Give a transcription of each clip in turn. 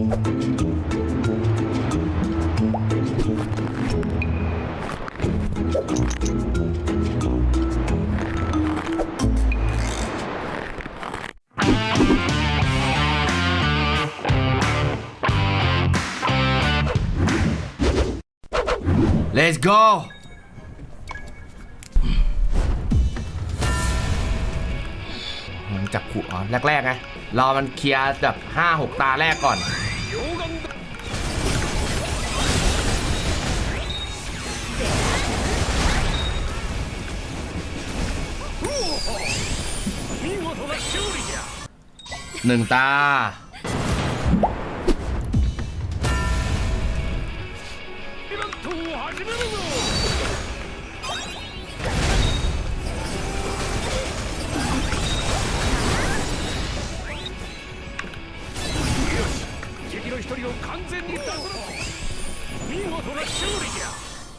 Let's go มันจับขู่อ๋อแรกๆไงรอมันเคลียร์แบบห้าหกตาแรกก่อน หนึ่งตา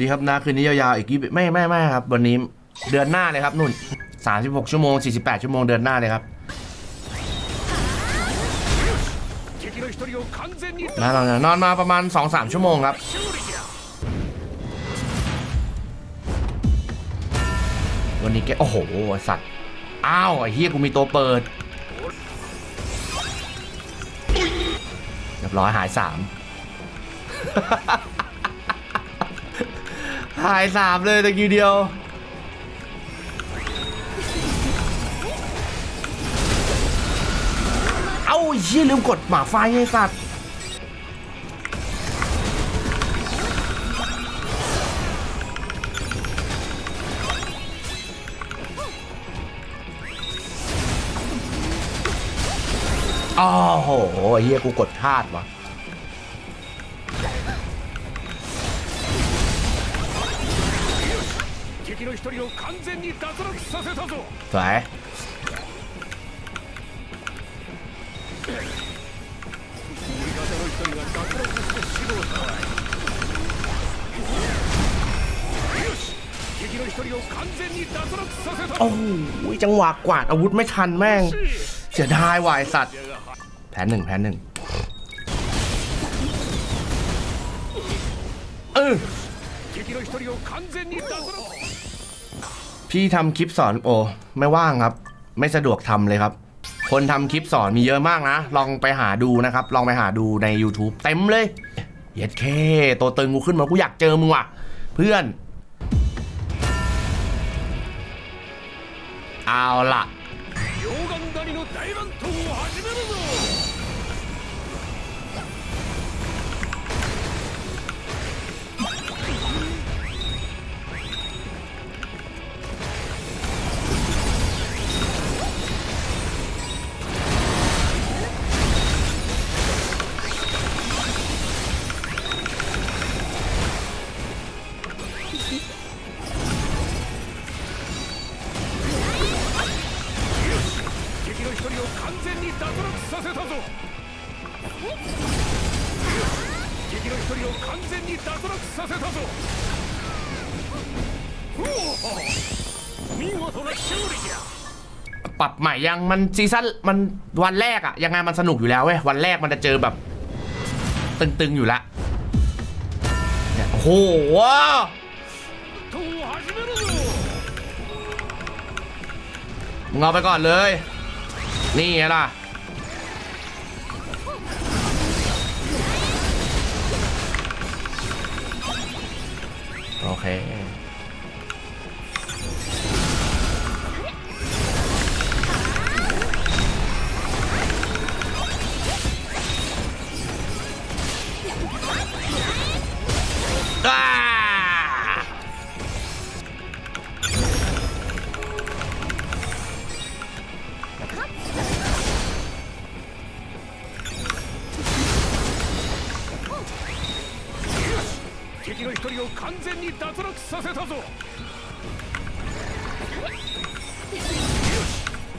ดีครับนะคืนนี้ยาวๆอีกยี่ไม่ไม่ไม่ครับ วันนี้เดือนหน้าเลยครับนุ่น36 ชั่วโมง 48 ชั่วโมงเดือนหน้าเลยครับ นอนระนอนมาประมาณ 2-3 ชั่วโมงครับ วันนี้แกโอ้โหสัตว์ อ้าวไอ้เฮียกูมีตัวเปิดเรียบร้อยหายสามหายสามเลยตะกี้เดียว เชี่ยลืมกดหมาไฟไอ้สัตว์โอ้โหเฮียกูกดพลาดวะสวย โอ้ยจังหวะกวาดอาวุธไม่ทันแม่ง เสียดายวายสัตว์แพ้หนึ่งแพ้หนึ่งเออพี่ทำคลิปสอนโอ ไม่ว่างครับ ไม่สะดวกทำเลยครับ คนทำคลิปสอนมีเยอะมากนะ ลองไปหาดูนะครับ ลองไปหาดูใน YouTube เต็มเลยเย็ดเคตัวตึงกูขึ้นมากูอยากเจอมึงว่ะ เพื่อน เอาล่ะ せたぞうお見事な勝利じゃ ปรับใหม่ยังมันซีซั่นมันวันแรกอะยังไงมันสนุกอยู่แล้วเว้ยวันแรกมันจะเจอแบบ ตึงๆอยู่แล้วเนี่ยโอ้โห 闘を始めるぞ มึงเอาไปก่อนเลย นี่ไงล่ะ เคอ่ させたぞよし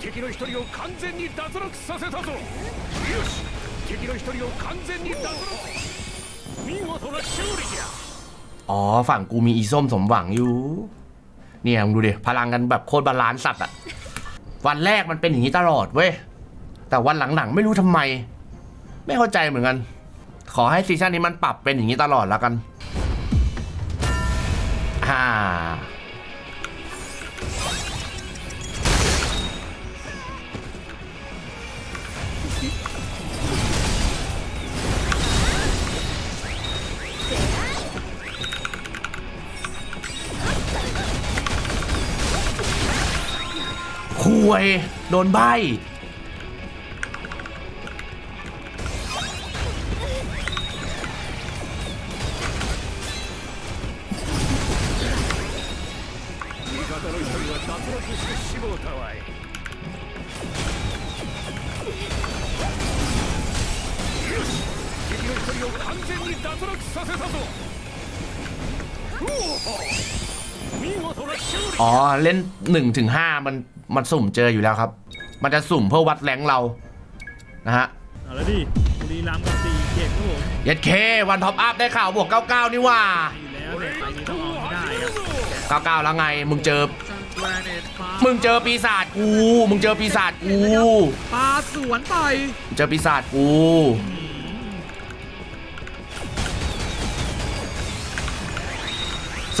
敵の一人を完全に脱落させたぞよし敵の一人を完全に脱落見事な勝利じゃ อ๋อ ฝั่งกูมีอีส้มสมหวังอยู่ เนี่ยมึงดูดิ พลังกันแบบโคตรบาลานซ์สัตว์อะวันแรกมันเป็นอย่างนี้ตลอดเว้ย แต่วันหลังๆ ไม่รู้ทำไม ไม่เข้าใจเหมือนกัน ขอให้ซีซั่นนี้มันปรับเป็นอย่างนี้ตลอดแล้วกัน ฮ่าคุยโดนใบ 一人を完全に脱落させたぞうお見事な勝利 อ๋อ เล่น1นถึงหมันมันสุ่มเจออยู่แล้วครับ มันจะสุ่มเพื่อวัดแรงเรา นะฮะ เอาละดิบุรีรัมย์กับสี่เจ็ดครับผม เย็ดเค วันท็อปอัพได้ข่าวบวก 99 นี่ว่า อยู่แล้วแต่ไฟนี้ต้องเอาให้ได้ครับ 99 แล้วไง มึงเจอ ซันแกรเนตฟ้า มึงเจอปีศาจกู มึงเจอปีศาจกู ปาสวนไป มึงเจอปีศาจกู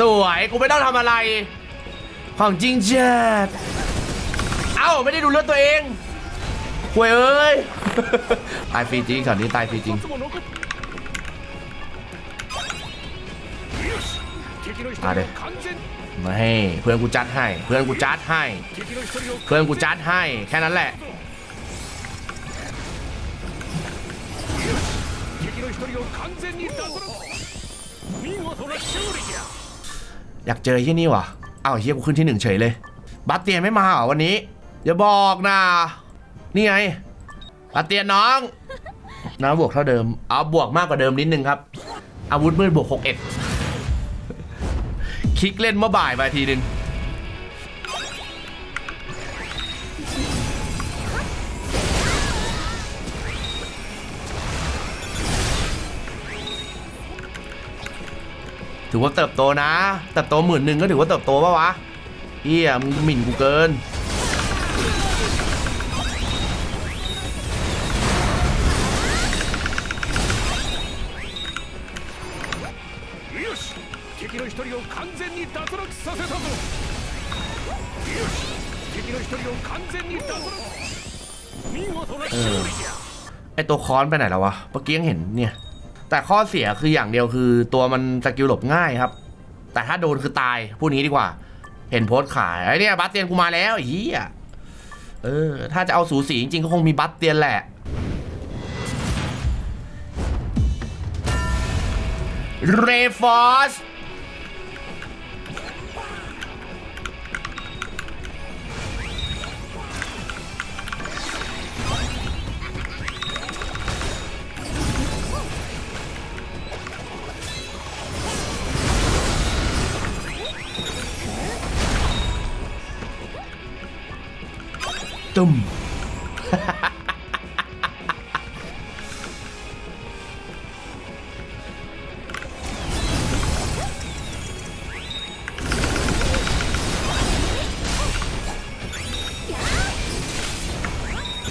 สวย กูไม่ต้องทำอะไร ของจริงจัดเอ้า ไม่ได้ดูเลือดตัวเองหวยเอ้ย ตายฟรีจริงช็อตนี้ตายฟรีจริง 一つも残っよし敵の一人あれを完全 มาให้เพื่อนกูจัดให้ เพื่อนกูจัดให้ 敵の一人を เพื่อนกูจัดให้ แค่นั้นแหละ 敵の一人を完全に脱落見事な勝利じゃ อยากเจอที่นี่ว่ะอ้าวเฮียกูขึ้นที่หนึ่งเฉยเลย บัตเตียนไม่มาเหรอวันนี้ อย่าบอกนะ นี่ไง บัตเตียนน้องน้ำบวกเท่าเดิม เอาบวกมากกว่าเดิมนิดนึงครับ อาวุธมืดบวก61คลิกเล่นเมื่อบ่ายไปทีนึง ถือว่าเติบโตนะ เติบโตหมื่นหนึ่งก็ถือว่าเติบโตปะวะเอี่ยมหมิ่นกูเกิน เออ ไอตัวค้อนไปไหนแล้ววะ เมื่อกี้ยังเห็นเนี่ย แต่ข้อเสียคืออย่างเดียวคือ ตัวมันสกิลหลบง่ายครับ แต่ถ้าโดนคือตายพูดนี้ดีกว่า เห็นโพสขายไอเนี่ยบัสเตียนกูมาแล้วอ้เฮียเออ ถ้าจะเอาสูสีจริงๆก็คงมีบัสเตียนแหละ เรฟอสตุ่ม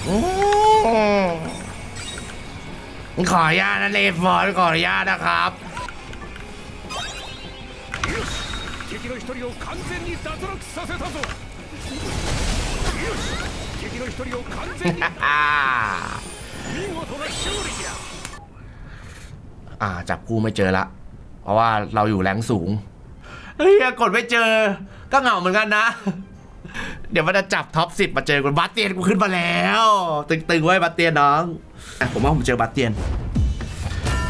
อืมขออนุญาตนะเลฟอนขออนุญาตนะครับ よし敵の一人を完全に脱落させたぞよし敵 の一人を完全に อ่า 見事な勝利じゃ อ่า จับคู่ไม่เจอละ เพราะว่าเราอยู่แรงสูง เฮ้ย กดไม่เจอ ก็เหงาเหมือนกันนะ เดี๋ยวมันจะจับท็อปสิบมาเจอกันบัตเตียนกูขึ้นมาแล้ว ตึงๆไว้บัตเตียนน้องอ่ะผมว่าผมเจอบัตเตียน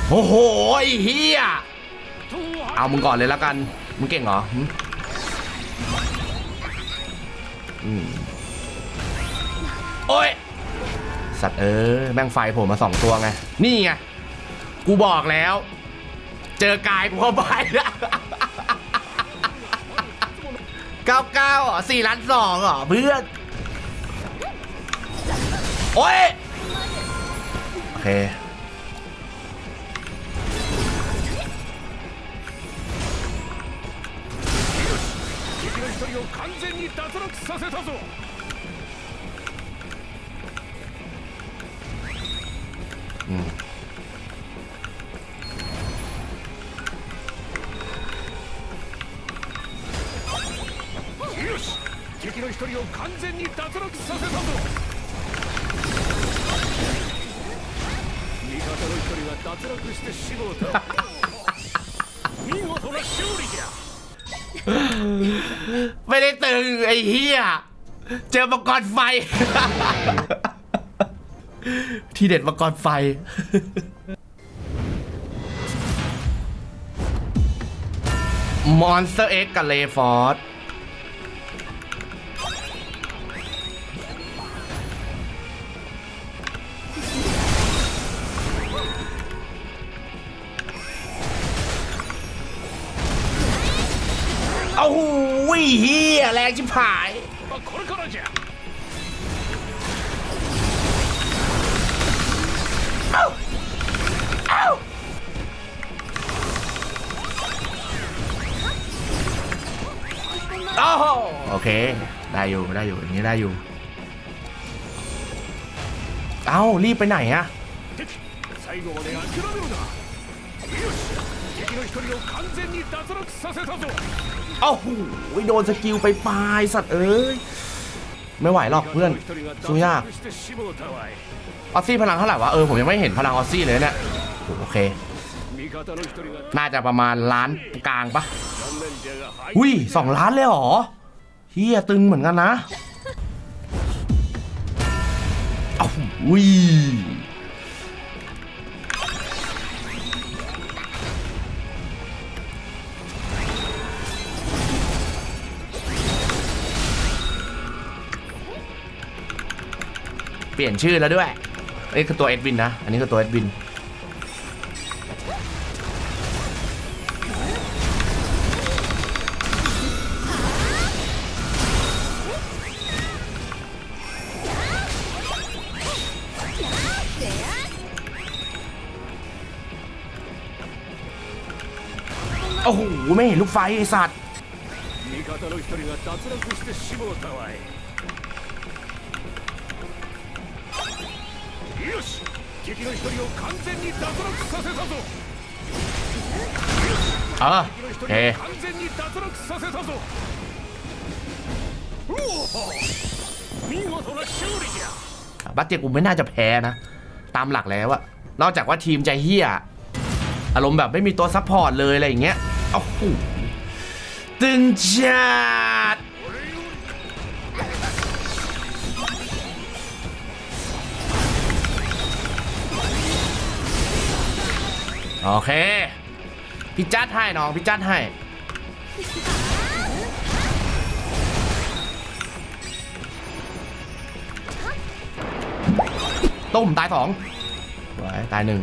โอ้โหไอ้เฮียเอามึงก่อนเลยแล้วกัน มึงเก่งเหรอหึอืม โอ้ย สัตว์เอ้ยแม่งไฟผมมาสองตัวไง นี่ไง กูบอกแล้ว เจอกายกูเข้าไปแล้วเก้าเก้าเหรอสี่ล้านสองเหรอเพื่อน โอ้ย โอเค 敵の一人を完全に脱落させたぞ 敵の一人を完全に脱落させたぞ味方の一人が脱落して死亡だ見事な勝利じゃไม่ได้ตึงไอ้เฮียเจอมังกรไฟ ที่เด็ดมังกรไฟ มอนสเตอร์เอ็กกับเลฟอร์ดโอ้โหเฮียแรงชิบหาย ได้อยู่ได้อยู่อย่างนี้ได้อยู่ เอ้ารีบไปไหนฮะเอาหูโดนสกิลไปปลายสัตว์เอ้ยไม่ไหวหรอกเพื่อนสู้ยากออซี่พลังเท่าไหร่วะเออผมยังไม่เห็นพลังออซซี่เลยเนี่ยโอเค น่าจะประมาณล้านกลางปะอุ้ยสองล้านเลยหรอ เฮียตึงเหมือนกันนะอ้าอุ้ยเปลี่ยนชื่อแล้วด้วยนี่คือตัวเอ็ดวินนะ อันนี้คือตัวเอ็ดวิน โอ้โหไม่เห็นลูกไฟไอสัตว์เออเฮบัตเตียกูไม่น่าจะแพ้นะ ตามหลักแล้วอะนอกจากว่าทีมใจเฮี้ยอารมณ์แบบไม่มีตัวซัพพอร์ตเลยอะไรอย่างเงี้ย โอ้โหตึงจัดโอเค พี่จัดให้น้อง พี่จัดให้ ต้มตายสองตายหนึ่ง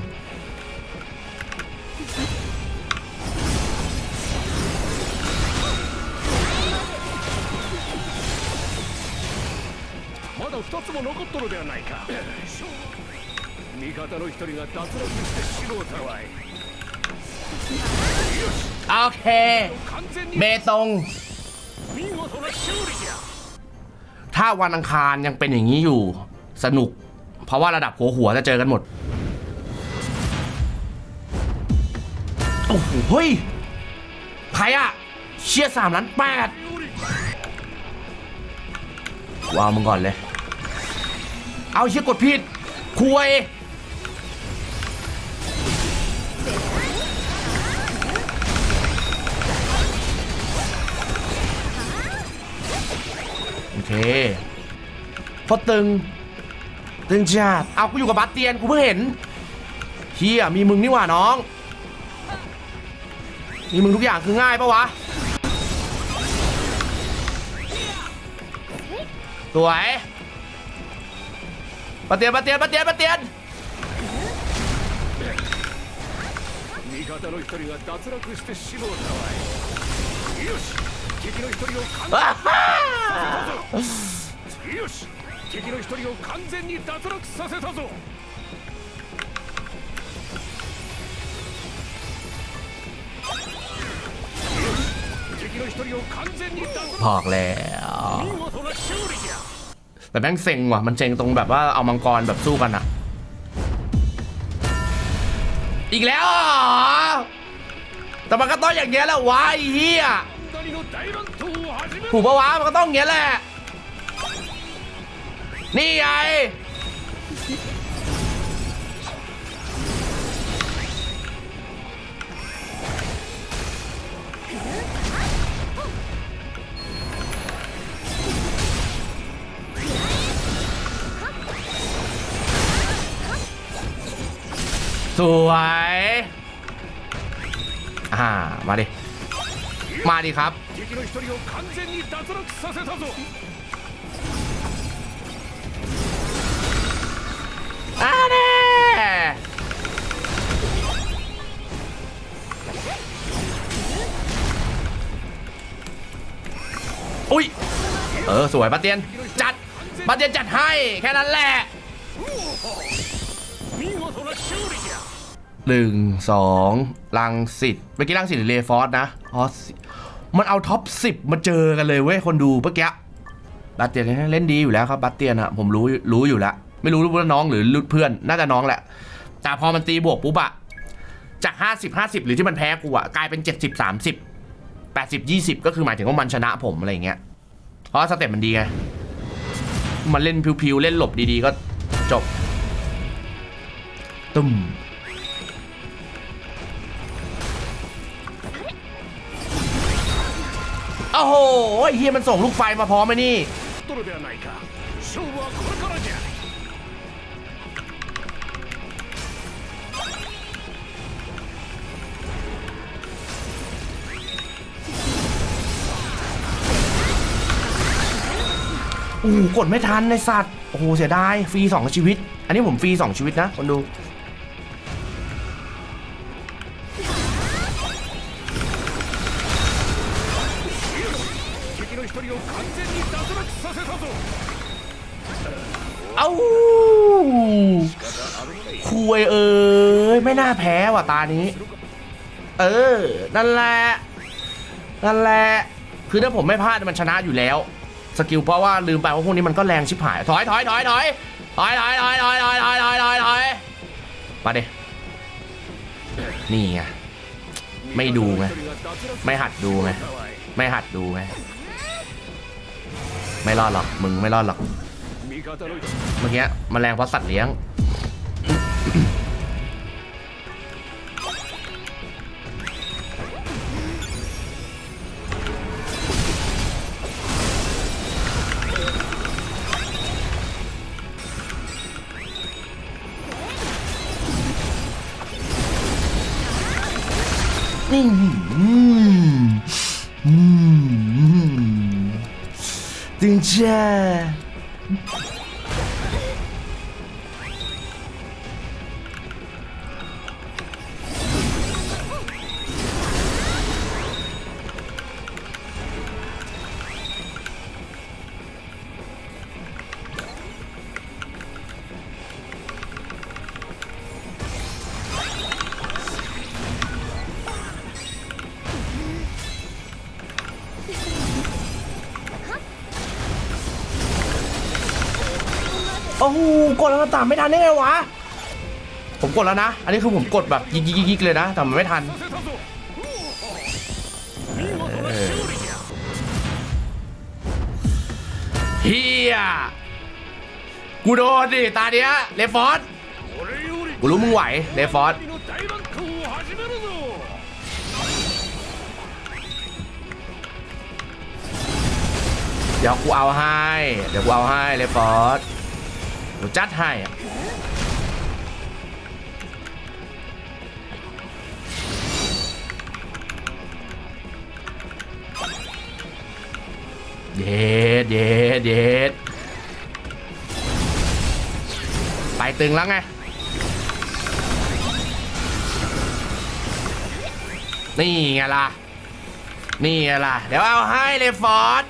まだ2つも残っとるではないか味方の一人が脱落してしもうたわい โอเค 完全に เบตง 見事な勝利じゃ ถ้าวันอังคารยังเป็นอย่างนี้อยู่ สนุก เพราะว่าระดับหัวหัวจะเจอกันหมด โอ้โห เฮ้ย ใครอะเชียร์สามล้านแปดวางมึงก่อนเลย เอาเชียกดผิดคุยโอเคพอตึง ตึงจัดเอากูอยู่กับบาสเตียนกูเพิ่งเห็นเฮียมีมึงนี่หว่าน้อง มีมึงทุกอย่างคือง่ายปะวะสวย Batian, batian, batian, 味方の一人が脱落して死亡したわい。よし敵の一人を完全によし敵の一人を完全に脱落させたぞ。敵の一人を完全に脱落。させたぞ แต่แม่งเซ็งว่ะ มันเซ็งตรงแบบว่าเอามังกรแบบสู้กันอะอีกแล้วแต่มันก็ต้องอย่างเงี้ยแหละวะไเฮียผู้ปะวะมันก็ต้องอย่างเงี้ยแหละ นี่ไง สวย อ่า มาดิ มาดิครับ อ่าอุ้ย เออ สวยปาเตียน จัดปาเตียนจัดให้ แค่นั้นแหละ หนึ่งสองลังสิตเมื่อกี้ลังสิตหรือเลฟอร์สนะอ๋อสิมันเอาท็อปสิบมาเจอกันเลยเว้ยคนดูเมื่อกี้บัตเตียนเล่นดีอยู่แล้วครับบัตเตียนอะผมรู้รู้อยู่แล้ว ไม่รู้ว่าน้องหรือเพื่อน น่าจะน้องแหละ แต่พอมันตีบวกปุ๊บอะจาก 50 50 หรือที่มันแพ้กูอะกลายเป็น 70 30 80 20 ก็คือหมายถึงว่ามันชนะผมอะไรอย่างเงี้ยเพราะสเต็ปมันดีไงมันเล่นพิวๆเล่นหลบดีๆก็จบตุ้ม โอ้โหเฮียมันส่งลูกไฟมาพร้อมไหมนี่โอ้กดไม่ทันในสัตว์ โอ้โห เสียดาย ฟรี 2 ชีวิต อันนี้ผมฟรี 2 ชีวิตนะ คนดู 一人を完全に脱落させたぞ เอ้าคุยเอ้ย ไม่น่าแพ้ว่ะตานี้ เออ นั่นแหละ นั่นแหละ คือถ้าผมไม่พลาดมันชนะอยู่แล้ว สกิลเพราะว่าลืมไปว่าพวกนี้มันก็แรงชิบหาย ถอยถอยถอยถอยถอยถอยถอยถอยถอยถอยถอยถอยถอยมาดินี่ไง ไม่ดูไง ไม่หัดดูไง ไม่หัดดูไง ไม่รอดหรอก มึงไม่รอดหรอก เมื่อกี้มแมลงเพราะสัตว์เลี้ยง อืม Yeah. อ้โกดแล้วตามไม่ทันได้ไงวะ ผมกดแล้วนะ อันนี้คือผมกดแบบยิกยิกเลยนะ แต่มันไม่ทันเฮียกูโดนดิตาเนี้ยเลฟฟอสกูรู้มึงไหวเลฟฟอสเดี๋ยวกูเอาให้ เดี๋ยวกูเอาให้เลฟอส เดี๋ยวจัดให้อะเย็ดเย็ดเย็ดไปตึงแล้วไง นี่ไงล่ะ นี่ไงล่ะ เดี๋ยวเอาให้เลยฟอร์ด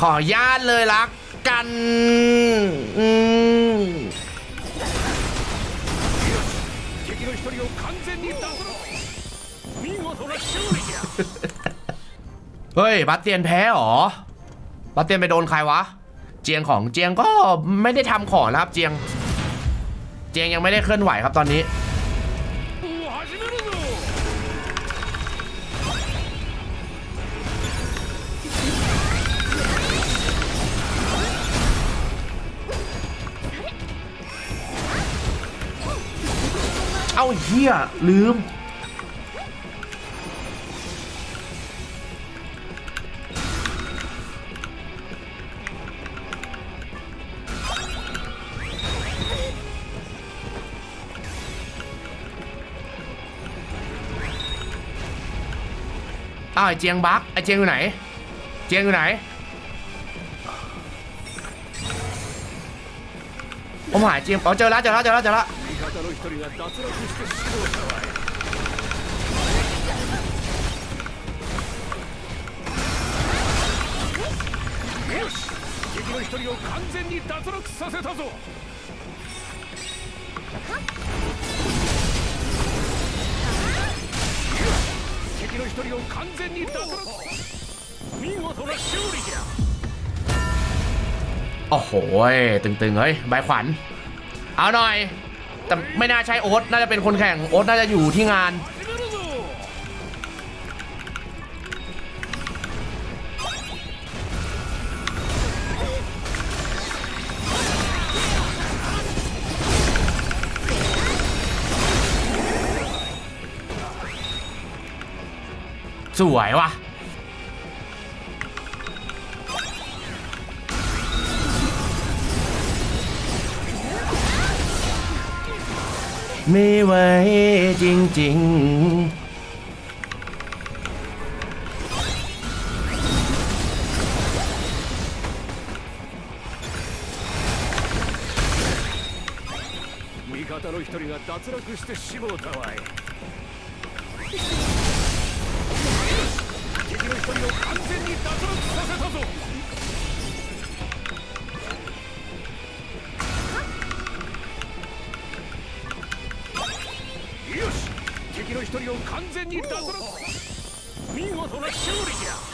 ขอญาตเลยลักกันอืมเฮ้ยบัตเตียนแพ้หรอบัตเตียนไปโดนใครวะ เจียงของเจียงก็ไม่ได้ทำของนะครับเจียง เจียงยังไม่ได้เคลื่อนไหวครับตอนนี้ อ้าเฮียลืม อ้าวไอเจียงบักไอเจียงอยู่ไหน เจียงอยู่ไหน ผมหายเจียงอ๋อเจอแล้วเจอแล้วเจอแล้วเจอแล้ว 方の一人が脱落して死亡したわいよし敵の一人を完全に脱落させたぞ敵の一人を完全に脱落見事な勝利じゃ โอ้โหยตึงๆ เฮ้ยใบขวัญ เอาหน่อย แต่ไม่น่าใช่โอ๊ตน่าจะเป็นคนแข่งโอ๊ตน่าจะอยู่ที่งาน สวยว่ะ ม่ไหวจริง 味方の一人が脱落してしもうたわい敵の一人を完全に脱落させたぞ 人を完全に脱落見事な勝利じゃ。